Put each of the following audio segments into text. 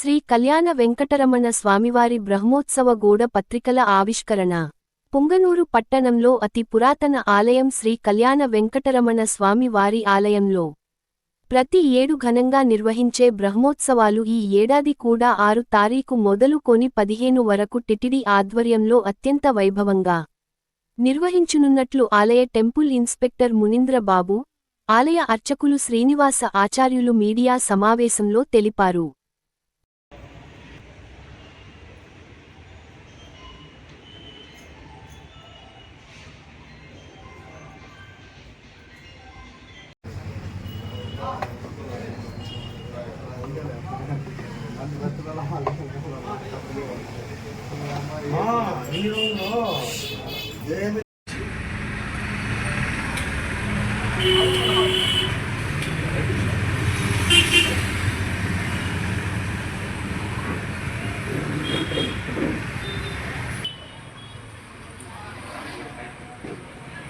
శ్రీ కళ్యాణ వెంకటరమణ స్వామివారి బ్రహ్మోత్సవ గూఢ పత్రికల ఆవిష్కరణ. పుంగనూరు పట్టణంలో అతి పురాతన ఆలయం శ్రీ కళ్యాణ వెంకటరమణ స్వామి వారి ఆలయంలో. ప్రతి ఏడు ఘనంగా నిర్వహించే బ్రహ్మోత్సవాలు ఈ ఏడాది కూడా ఆరు తారీఖు మొదలుకొని పదిహేను వరకు టిటిడి ఆధ్వర్యంలో అత్యంత వైభవంగా నిర్వహించునున్నట్లు ఆలయ టెంపుల్ ఇన్స్పెక్టర్ మునీంద్రబాబు ఆలయ అర్చకులు శ్రీనివాస ఆచార్యులు మీడియా సమావేశంలో తెలిపారు.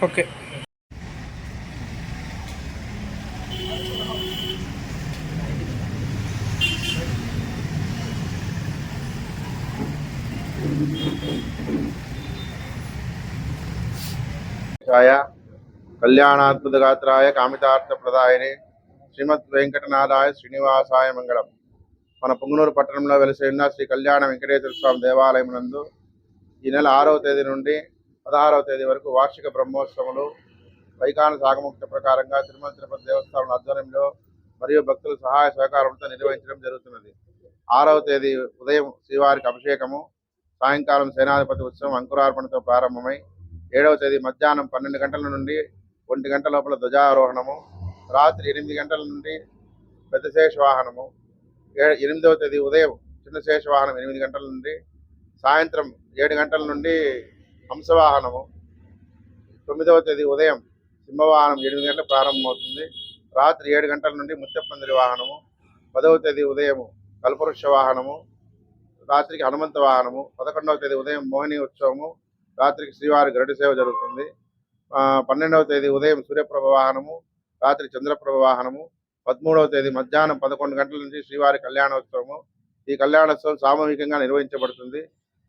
ఓకే. ఛాయ కళ్యాణాద్భుతగాత్రాయ కామితార్థప్రదాయని శ్రీమద్ వెంకటనాథాయ శ్రీనివాసాయ మంగళం మన పుంగనూరు పట్టణంలో వెలిసి ఉన్న శ్రీ కళ్యాణ వెంకటేశ్వర స్వామి దేవాలయం నందు ఈ నెల ఆరవ తేదీ నుండి పదహారవ తేదీ వరకు వార్షిక బ్రహ్మోత్సవములు వైకాన సాగముక్త ప్రకారంగా తిరుమల తిరుపతి దేవస్థానం ఆధ్వర్యంలో మరియు భక్తుల సహాయ సహకారంతో నిర్వహించడం జరుగుతున్నది. ఆరవ తేదీ ఉదయం శ్రీవారికి అభిషేకము సాయంకాలం సేనాధిపతి ఉత్సవం అంకురార్పణతో ప్రారంభమై ఏడవ తేదీ మధ్యాహ్నం పన్నెండు గంటల నుండి ఒంటి గంట లోపల ధ్వజారోహణము రాత్రి ఎనిమిది గంటల నుండి పెద్ద శేష వాహనము ఏ- ఎనిమిదవ తేదీ ఉదయం చిన్న శేష వాహనం ఎనిమిది గంటల నుండి సాయంత్రం ఏడు గంటల నుండి హంసవాహనము తొమ్మిదవ తేదీ ఉదయం సింహవాహనం ఎనిమిది గంటలకు ప్రారంభమవుతుంది. రాత్రి ఏడు గంటల నుండి ముత్యపందిరి వాహనము పదవ తేదీ ఉదయము కల్పవృక్ష వాహనము రాత్రికి హనుమంత వాహనము పదకొండవ తేదీ ఉదయం మోహిని ఉత్సవము రాత్రికి శ్రీవారి గరుడ సేవ జరుగుతుంది. పన్నెండవ తేదీ ఉదయం సూర్యప్రభ వాహనము రాత్రి చంద్రప్రభ వాహనము పదమూడవ తేదీ మధ్యాహ్నం పదకొండు గంటల నుంచి శ్రీవారి కళ్యాణోత్సవము. ఈ కళ్యాణోత్సవం సామూహికంగా నిర్వహించబడుతుంది.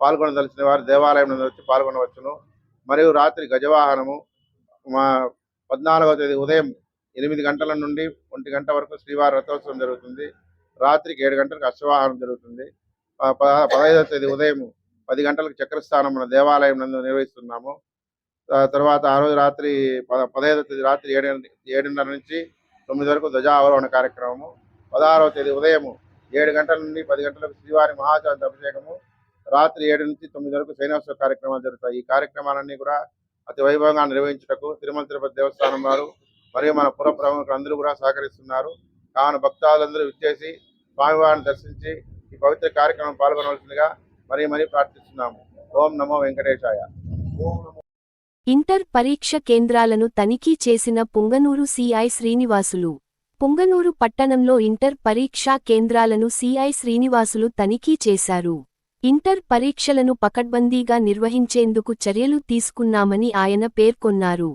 పాల్గొనదలిచిన వారు దేవాలయం నుండి వచ్చి పాల్గొనవచ్చును. మరియు రాత్రి గజవాహనము మా పద్నాలుగవ తేదీ ఉదయం ఎనిమిది గంటల నుండి ఒంటి గంట వరకు శ్రీవారి రథోత్సవం జరుగుతుంది. రాత్రికి ఏడు గంటలకు అశ్వవాహనం జరుగుతుంది. పదహైదవ తేదీ ఉదయం పది గంటలకు చక్రస్థానం మన దేవాలయం నందు నిర్వహిస్తున్నాము. తర్వాత ఆ రోజు రాత్రి పద పదహైదవ తేదీ రాత్రి ఏడు ఏడున్నర నుంచి తొమ్మిది వరకు ధ్వజావరోహణ కార్యక్రమము. పదహారవ తేదీ ఉదయం ఏడు గంటల నుండి పది గంటలకు శ్రీవారి మహాచాంత అభిషేకము. రాత్రి ఏడు నుంచి తొమ్మిది వరకు సైనోత్సవ కార్యక్రమాలు జరుగుతాయి. ఈ కార్యక్రమాలన్నీ కూడా అతి వైభవంగా నిర్వహించుటకు తిరుమల తిరుపతి దేవస్థానం వారు మరియు మన పుర ప్రముఖులు అందరూ కూడా సహకరిస్తున్నారు. కావున భక్తాదులందరూ విచ్చేసి స్వామివారిని దర్శించి ఈ పవిత్ర కార్యక్రమం పాల్గొనవలసిందిగా మరీ మరీ ప్రార్థిస్తున్నాము. ఓం నమో వెంకటేశాయ. ఇంటర్ పరీక్ష కేంద్రాలను తనిఖీ చేసిన పుంగనూరు సిఐ శ్రీనివాసులు. పుంగనూరు పట్టణంలో ఇంటర్ పరీక్షా కేంద్రాలను సిఐ శ్రీనివాసులు తనిఖీ చేశారు. ఇంటర్ పరీక్షలను పకడ్బందీగా నిర్వహించేందుకు చర్యలు తీసుకున్నామని ఆయన పేర్కొన్నారు.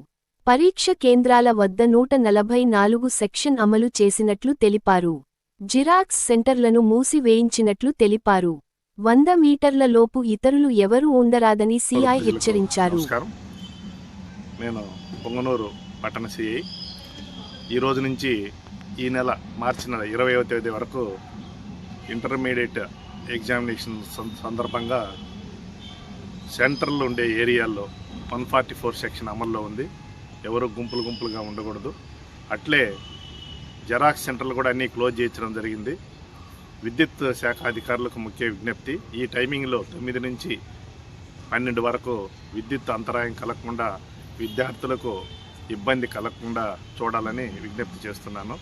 పరీక్ష కేంద్రాల వద్ద నూట నలభై నాలుగు సెక్షన్ అమలు చేసినట్లు తెలిపారు. జిరాక్స్ సెంటర్లను మూసివేయించినట్లు తెలిపారు. వంద మీటర్ల లోపు ఇతరులు ఎవరూ ఉండరాదని సిఐ హెచ్చరించారు. నేను పొంగనూరు పట్టణ సిఐ ఈ రోజు నుంచి ఈ నెల మార్చి నెల ఇరవైవ తేదీ వరకు ఇంటర్మీడియట్ ఎగ్జామినేషన్ సందర్భంగా సెంటర్లు ఉండే ఏరియాల్లో వన్ ఫార్టీ ఫోర్ సెక్షన్ అమల్లో ఉంది. ఎవరు గుంపులు గుంపులుగా ఉండకూడదు. అట్లే జెరాక్స్ సెంటర్లు కూడా అన్నీ క్లోజ్ చేయించడం జరిగింది. విద్యుత్ శాఖ అధికారులకు ముఖ్య విజ్ఞప్తి ఈ టైమింగ్లో తొమ్మిది నుంచి పన్నెండు వరకు విద్యుత్ అంతరాయం కలగకుండా విద్యార్థులకు ఇబ్బంది కలగకుండా చూడాలని విజ్ఞప్తి చేస్తున్నాను.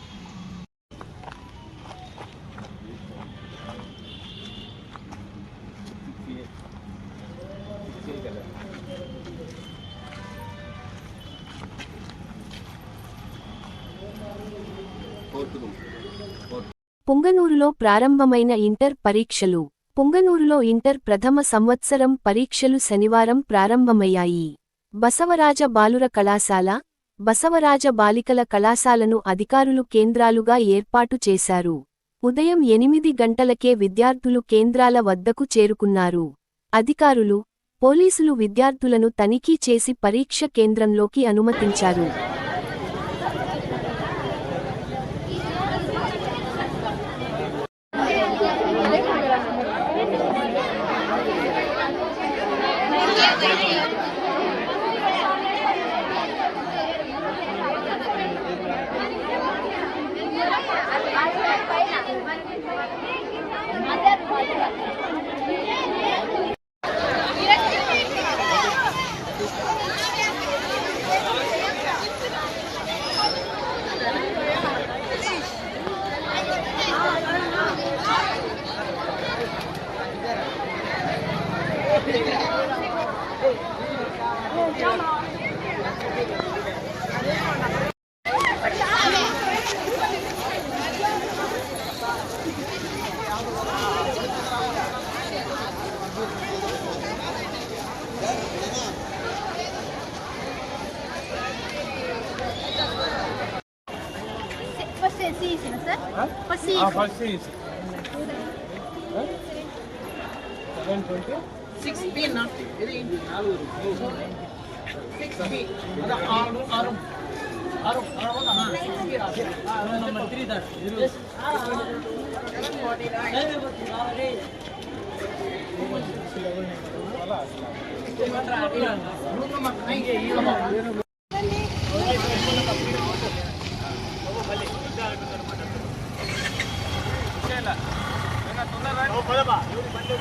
పుంగనూరులో ప్రారంభమైన ఇంటర్ పరీక్షలు. పుంగనూరులో ఇంటర్ ప్రథమ సంవత్సరం పరీక్షలు శనివారం ప్రారంభమయ్యాయి. బసవరాజ బాలుర కళాశాల బసవరాజ బాలికల కళాశాలను అధికారులు కేంద్రాలుగా ఏర్పాటు చేశారు. ఉదయం ఎనిమిది గంటలకే విద్యార్థులు కేంద్రాల వద్దకు చేరుకున్నారు. అధికారులు పోలీసులు విద్యార్థులను తనిఖీ చేసి పరీక్ష కేంద్రంలోకి అనుమతించారు. fascíssimo, tá? Fascíssimo. Ah, fascíssimo. Six B not ఇది నాలుగు సిక్స్ బి అదే ఆరు ఆరు ఆరు ఆరు సిక్స్ బి రాసి number three dot room number nine తొందర